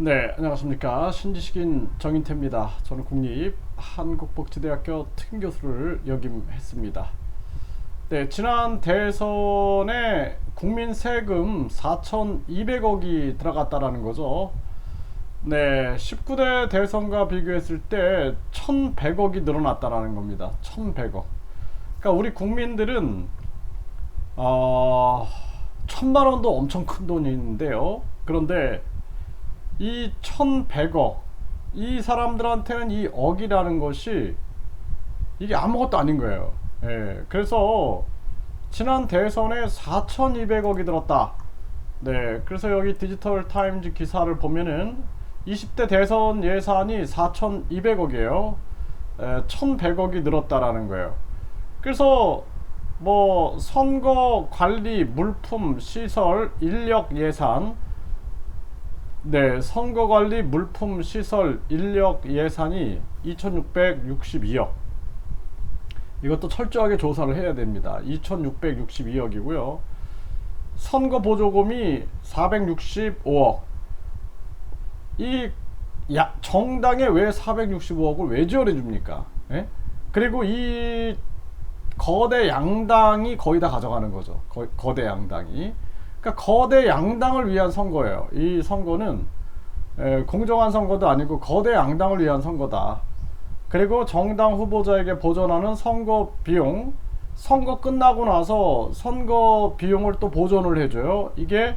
네, 안녕하십니까. 신지식인 정인태입니다. 저는 국립 한국복지대학교 특임교수를 역임했습니다. 네, 지난 대선에 국민 세금 4,200억이 들어갔다라는 거죠. 네, 19대 대선과 비교했을 때 1,100억이 늘어났다라는 겁니다. 1,100억. 그러니까 우리 국민들은 어, 천만 원도 엄청 큰 돈인데요. 그런데 이 1100억 이 사람들한테는 이 억이라는 것이 이게 아무것도 아닌 거예요. 예. 그래서 지난 대선에 4200억이 들었다. 네. 그래서 여기 디지털 타임즈 기사를 보면은 20대 대선 예산이 4200억이에요. 에, 1100억이 늘었다라는 거예요. 그래서 뭐 선거 관리 물품 시설 인력 예산 네, 선거관리 물품 시설 인력 예산이 2,662억. 이것도 철저하게 조사를 해야 됩니다. 2,662억이고요. 선거 보조금이 465억. 이 야, 정당에 왜 465억을 왜 지원해 줍니까? 예? 그리고 이 거대 양당이 거의 다 가져가는 거죠. 거, 거대 양당이. 그러니까 거대 양당을 위한 선거예요. 이 선거는 에, 공정한 선거도 아니고 거대 양당을 위한 선거다. 그리고 정당 후보자에게 보전하는 선거 비용, 선거 끝나고 나서 선거 비용을 또 보존을 해줘요. 이게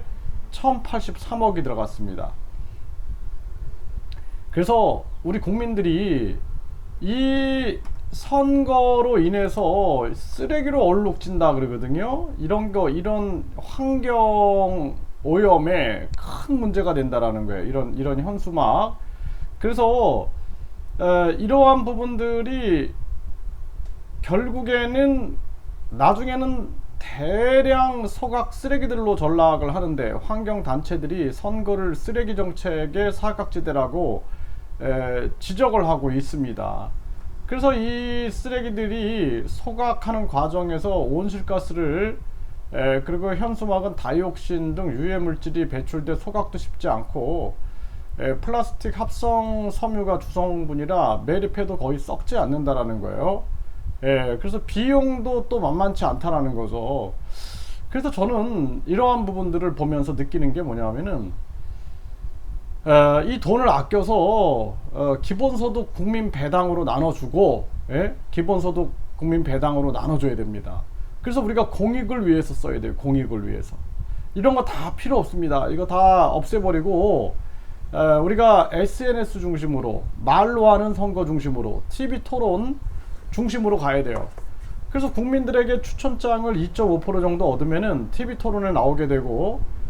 1083억이 들어갔습니다. 그래서 우리 국민들이 이 선거로 인해서 쓰레기로 얼룩진다 그러거든요. 이런 거 이런 환경 오염에 큰 문제가 된다라는 거예요. 이런 이런 현수막. 그래서 에, 이러한 부분들이 결국에는 나중에는 대량 서각 쓰레기들로 전락을 하는데 환경 단체들이 선거를 쓰레기 정책의 사각지대라고 에, 지적을 하고 있습니다. 그래서 이 쓰레기들이 소각하는 과정에서 온실가스를 에, 그리고 현수막은 다이옥신 등 유해 물질이 배출돼 소각도 쉽지 않고 에, 플라스틱 합성 섬유가 주성분이라 매립해도 거의 썩지 않는다라는 거예요. 예, 그래서 비용도 또 만만치 않다라는 거죠. 그래서 저는 이러한 부분들을 보면서 느끼는 게 뭐냐면은 에, 이 돈을 아껴서 어, 기본소득 국민 배당으로 나눠주고 예? 기본소득 국민 배당으로 나눠줘야 됩니다. 그래서 우리가 공익을 위해서 써야 돼요. 공익을 위해서. 이런 거 다 필요 없습니다. 이거 다 없애버리고 에, 우리가 SNS 중심으로 말로 하는 선거 중심으로 TV 토론 중심으로 가야 돼요. 그래서 국민들에게 추천장을 2.5% 정도 얻으면은 TV 토론에 나오게 되고 어,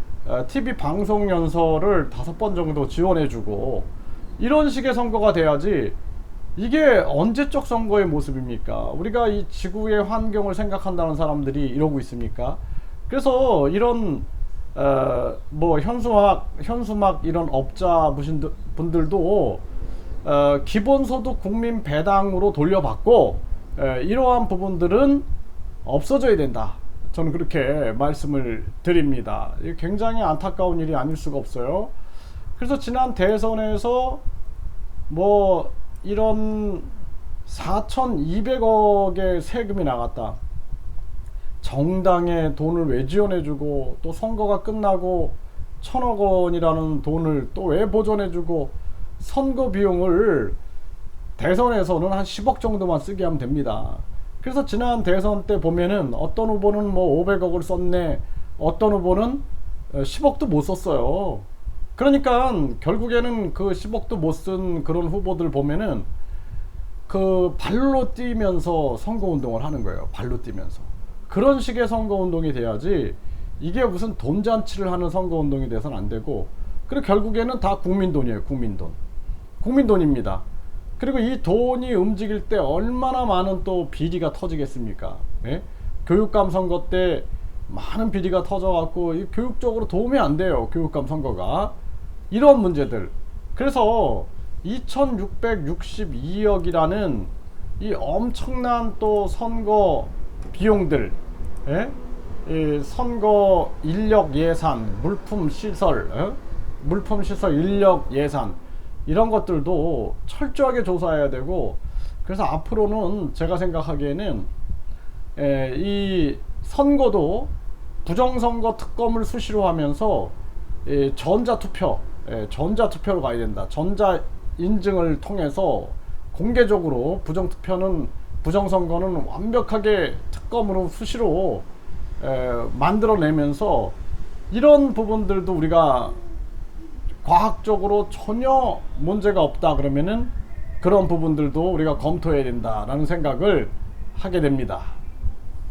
TV 방송 연설을 다섯 번 정도 지원해주고 이런 식의 선거가 돼야지 이게 언제적 선거의 모습입니까? 우리가 이 지구의 환경을 생각한다는 사람들이 이러고 있습니까? 그래서 이런 어, 뭐 현수막 현수막 이런 업자 분들도 어, 기본소득 국민 배당으로 돌려받고 에, 이러한 부분들은 없어져야 된다. 저는 그렇게 말씀을 드립니다. 굉장히 안타까운 일이 아닐 수가 없어요. 그래서 지난 대선에서 뭐 이런 4,200억의 세금이 나갔다. 정당에 돈을 왜 지원해주고 또 선거가 끝나고 천억 원이라는 돈을 또 왜 보존해주고 선거 비용을 대선에서는 한 10억 정도만 쓰게 하면 됩니다. 그래서 지난 대선 때 보면은 어떤 후보는 뭐 500억을 썼네, 어떤 후보는 10억도 못 썼어요. 그러니까 결국에는 그 10억도 못 쓴 그런 후보들 보면은 그 발로 뛰면서 선거 운동을 하는 거예요. 발로 뛰면서. 그런 식의 선거 운동이 돼야지 이게 무슨 돈 잔치를 하는 선거 운동이 돼서는 안 되고 그리고 결국에는 다 국민 돈이에요. 국민 돈. 국민 돈입니다. 그리고 이 돈이 움직일 때 얼마나 많은 또 비리가 터지겠습니까? 예? 교육감 선거 때 많은 비리가 터져갖고 교육적으로 도움이 안 돼요. 교육감 선거가. 이런 문제들. 그래서 2662억이라는 이 엄청난 또 선거 비용들, 예? 이 선거 인력 예산, 물품 시설, 어? 물품 시설 인력 예산 이런 것들도 철저하게 조사해야 되고 그래서 앞으로는 제가 생각하기에는 에, 이 선거도 부정선거 특검을 수시로 하면서 이 전자투표, 예, 전자투표로 가야 된다. 전자 인증을 통해서 공개적으로 부정투표는 부정선거는 완벽하게 특검으로 수시로 에, 만들어내면서 이런 부분들도 우리가 과학적으로 전혀 문제가 없다 그러면은 그런 부분들도 우리가 검토해야 된다라는 생각을 하게 됩니다.